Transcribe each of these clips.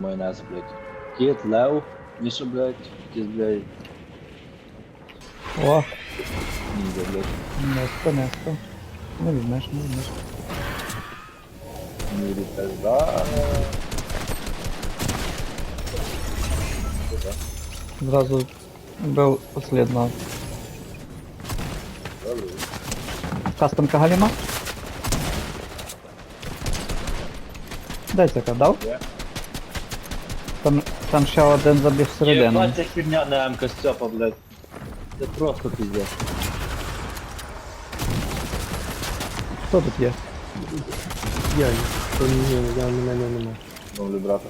Майонез, блядь. Кіт, лев, Міша, блядь, кіт, блядь, О, ніндзя, блядь. неско, неско. Не візьмеш, не візьмеш. Мірі пизда. Зразу вбив послідного. Добре. Кастомка галіма? Дай це дав? Є. Там, там ще один забіг всередину. Єбать, ця херня на МК Степа, блядь. Це просто пиздец. Хто тут є? Я, то ні, я мене нема. Ловлю брата.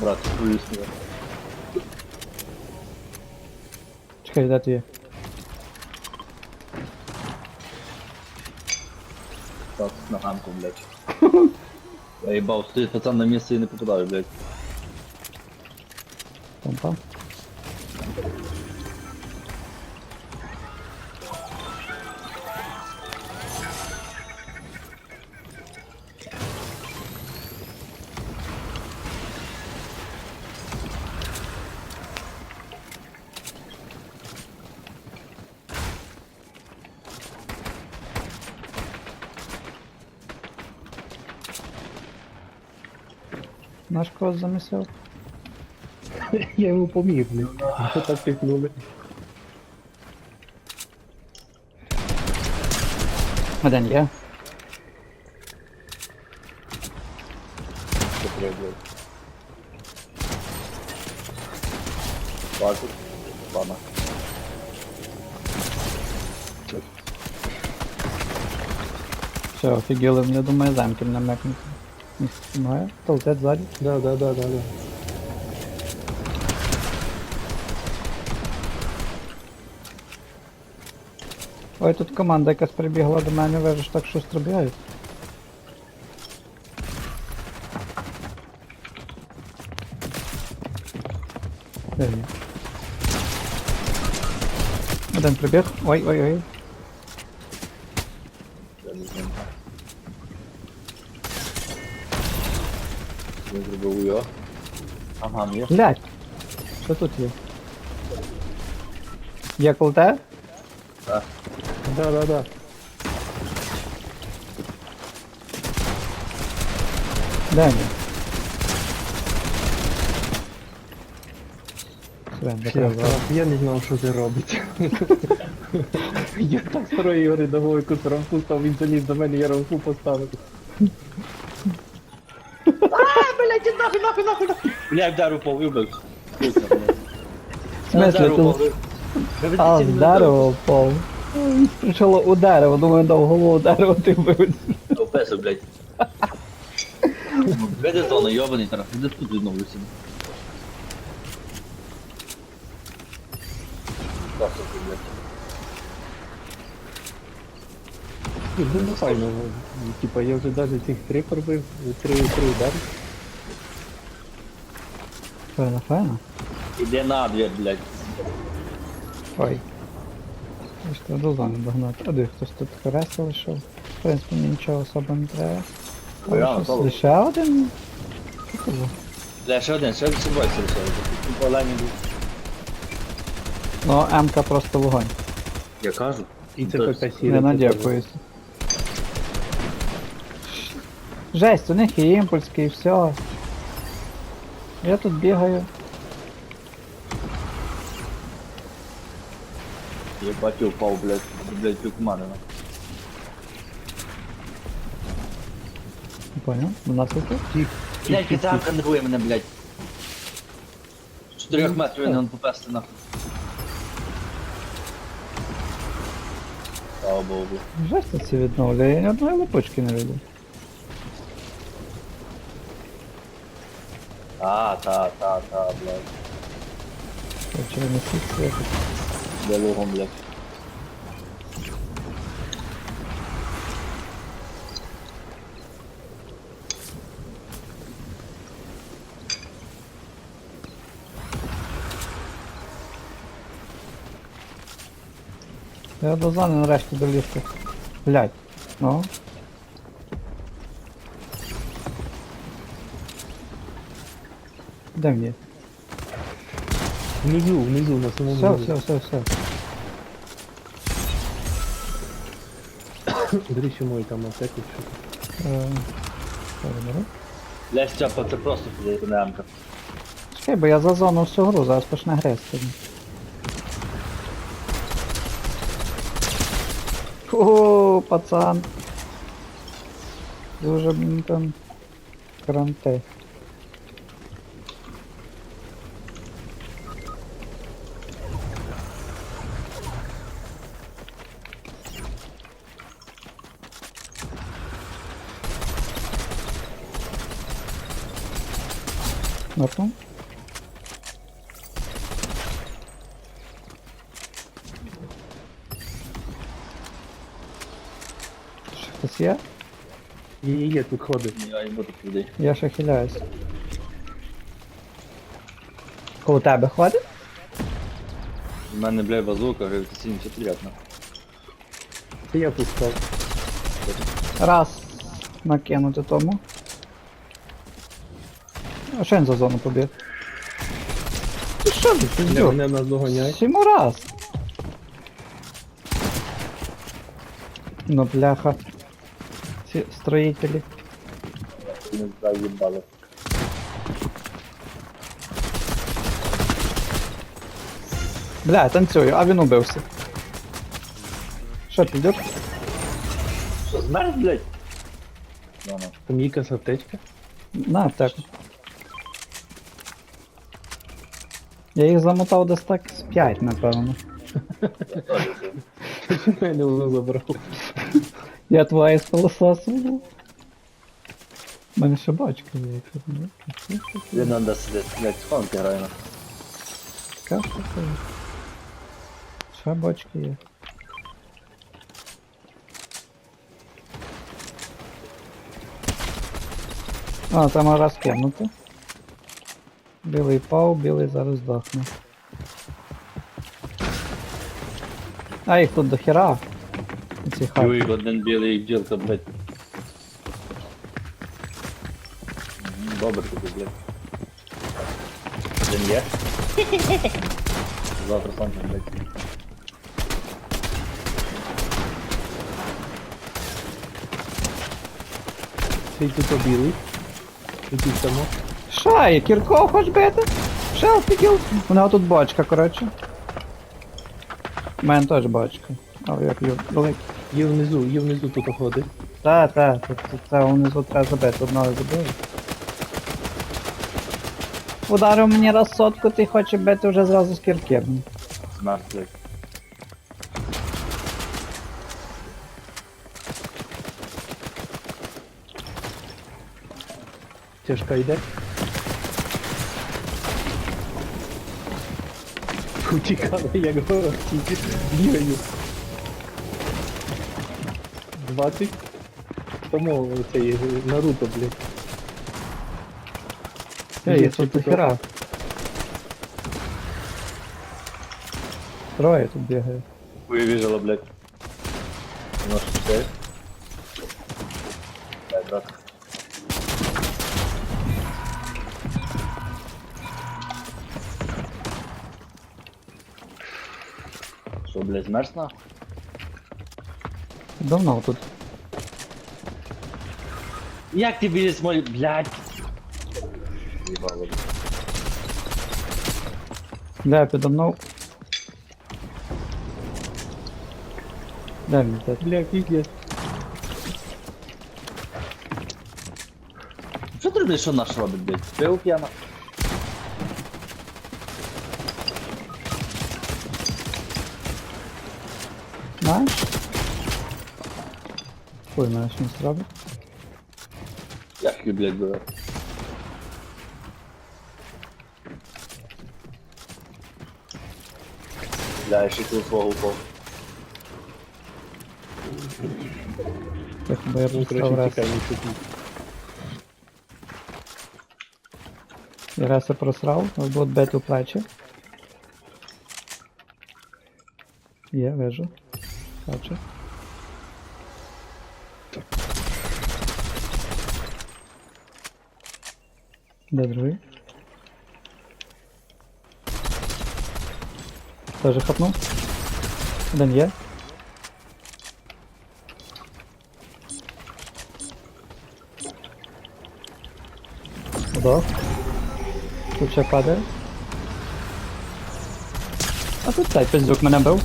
Брат, хуй сміє. Чекай, де ти є? Так, на ганку, блядь. Я їбав, стоїть пацан на місце і не попадаю, блядь. Там там. Наш когось замісив? Я йому поміг, блін. Ми так пікнули. Один є. Що треба, блядь. Бачу. Ладно. Все, офігіли, не думаю, замки на мекнути. Не допомагає. Толтет ззаді. Да, да, да, да, да. Ой, тут команда якась прибігла до мене, вижу, що так. Де він? Один прибіг. Ой, ой, ой. Я не знаю. Він зробив уйо. Ага, є. Блять! Що тут є? Є колте? Так. Да, да, да. Де він? Свен, Я, я не знав, що це робить. я так старої його рядового якусь став, він заліз до мене, я рамку поставив. Бля, вдар упав, вибив. Сука, блядь. В смысле, Вдар ти- А, видите, з дерева впав. Спочатку у дерево, думаю, дав голову у дерево, ти вбив. Опеса, блядь. Види зона, йобаний тарах, іди тут відновлюся. Так, так, блядь. Ну, ну, файно. ну, Типа, я вже навіть цих три пробив, три, три удари. Файно, файно. Іди на двір, блядь. Ой. Я ж треба до зони догнати. А де хтось тут хрест лишив. В принципі, мені нічого особо не треба. Ну, реально, щось лише один. Що це було? Бля, ще один, ще все лишили. Тут олені був. Ну, МК просто вогонь. Я кажу. І це Тобто, ПК Не надякуюся. Жесть, у них є імпульський і все. Я тут бігаю. Єбать, упав, блядь. Блядь, півкомани. Не понял? У нас тут? Блядь, китамка нервує мене, блядь. З Чотирьох метрів він попасти нахуй. Слава Богу. Жесть це відновлює, я ні одної липочки не видів. Та, та, та, та, блядь. Короче, не світ якось. Де логом, блядь. Я до зони нарешті долізти. Блять. Ну. Він є? Внизу, внизу, на самому Все, все, все, все. Бери ще мой там аптеку. що. Е, переберу. Блядь, Степа, це просто підіймемка. Чекай, бо я за зону всю гру, зараз почне грести. О, пацан. Дуже м, там кранти. Ще хтось є? Є, є, є, тут ходить. Я їм буду туди. Я ще хиляюсь. Коло тебе ходить? У мене, блядь, базука, гравітаційний четвірят, на. Це я пускав. Раз накинути тому. А що він за зону побіг? Ти що ти Бля, пиздюк? вони нас доганяють. Сіму раз. Ну бляха. Ці строїтелі. Не заїбали. Бля, я танцюю, а він убився. Що, підеш? Що, змерз, блядь? Ну, ну. Там є якась аптечка. На аптеку. Я їх замотав десь так з 5, напевно. Мене воно забрав. Я твоє спилососував. У мене ще бачка є, якщо не Він надо сидіти, блядь, схованки грає на. Така штука є. Ще бочки є. А, там раз кинути. Білий пав, білий зараз здохне. А їх тут до хера. Ці хаті. Юй, один білий бджілка, блядь. Добре тобі, блядь. Один є. Завтра сам, блядь. Цей тут білий. Який само. Шай, Кірков хоч бити? Шел піділ. У нього тут бочка, коротше. У мене теж бочка. А як його великий. Є внизу, є внизу тут ходить. Та, та, це, це, це внизу треба забити, одного забили. Ударив мені раз сотку, ти хоче бити вже зразу з кірки. Смерть, блядь. Тяжка йде. Утікали, як городці. Бігаю. 20. Тому цей Наруто, блядь. Ей, Є їх тут ще дохера. Троє тут бігає. Вивіжала, блядь. У нас тут все. Блядь, брат. Що, блядь, змерз нахуй? Давно тут. Як ти біля смолі, блядь? Їбало, блядь. Де підо мною? Де він де? Бля, піздець. Що ти що наш робить, блядь? Пив п'яна? Знаєш? Ой, мене що не зробить. Як її, блядь, було? Бля, я ще тут свого упав. Тихо, бо я Ну, поставив коротше, раз. Я раз я просрав, або бити у плечі. Є, вижу. Dobrze. Tak. Do drugiej. Leży hopnął. Jeden je. Do. Tu przepadę. A tutaj, przez dróg menem był.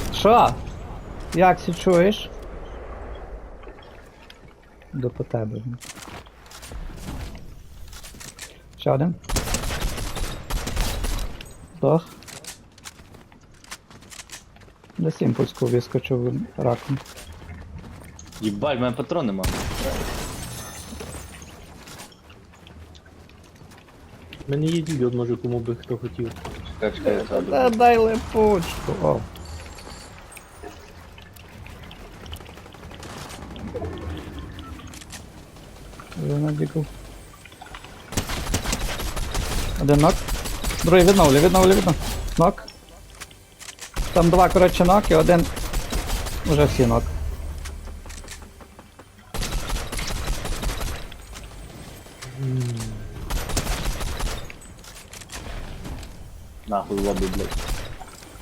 Як сі чуєш? До по тебе. Ще один. Вдох. Десь імпульску вискочив раком. Їбать, в мене патрон нема. У мене є діль, може кому би хто хотів. Чекай, чекай, я. Та дай липучку. О. набігав. Один нок. Другий відновлю, відновлю, відновлю. Нок. Там два, коротше, ноки, один. Уже всі нок. Нахуй лобі, блядь.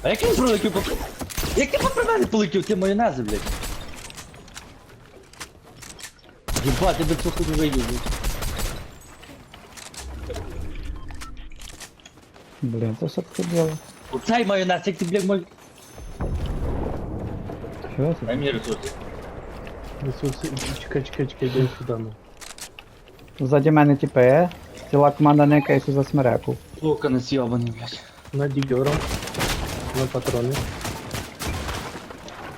А як він пролетів по... Як ти по мене полетів, ти майонези, блядь? Єбать, я до цього хуй вийду, блядь. Блін, це все таке діло. Оцей майонез, як ти, блядь, мой... Чого це? Дай мені ресурси. Ресурси, чекай, чекай, чекай, дай сюди. ну. Ззаді мене тіпе. Ціла команда не кейсу за смереку. Лука не сьобаний, блядь. На дігером, на патрони.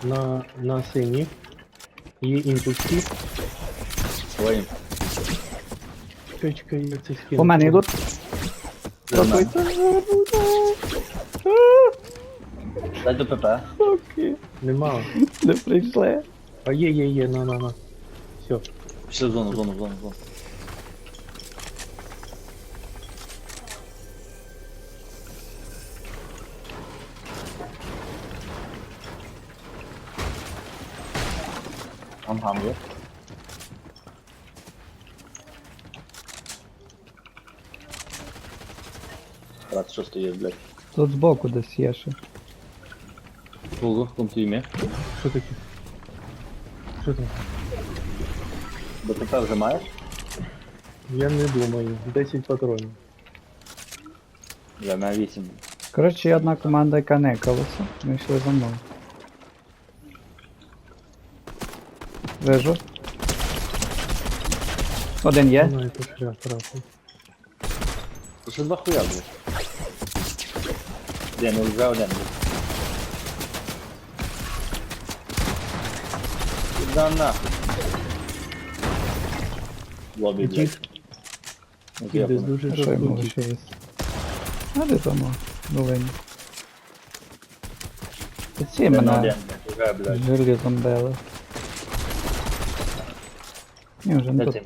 На, на сині. Є імпульси. Своїм. Чекай, чекай, я це скину. По мене йдуть. Нормально. Дай до ПП. Окей. Нема. Не прийшли. А є, є, є, на, на, на. Все. Пішли в зону, в зону, в зону, в зону. Ам-гам є. Брат, що стоїть, блядь? Тут збоку десь є ще. Ком ти ім'я? Що таке? Що там? До вже маєш? Я не думаю. 10 патронів. Я на 8. Коротше, є одна команда, яка не калася. Ми йшли за мною. Вижу. Один є. Ну, це шлях, трапу. Тут ще два хуя, блядь. Де, ну вже один. Куда нахуй? Лобі, блядь. Ну, десь дуже що йому лишилось? А де там? о, Долині. Та ці Один, мене один, блядь, вже, блядь. желізом били. Ні, вже не Де тут.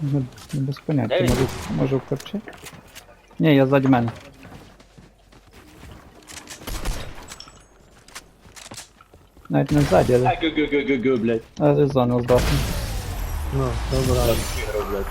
Ти мене? Не, не без поняття. Де він? Може, може в корчі? Ні, я ззаді мене. Навіть не ззаді, але, А, гу-гу-гу-гу-гу, блядь. але зону здохну. Ну, добре. Ігор, блядь.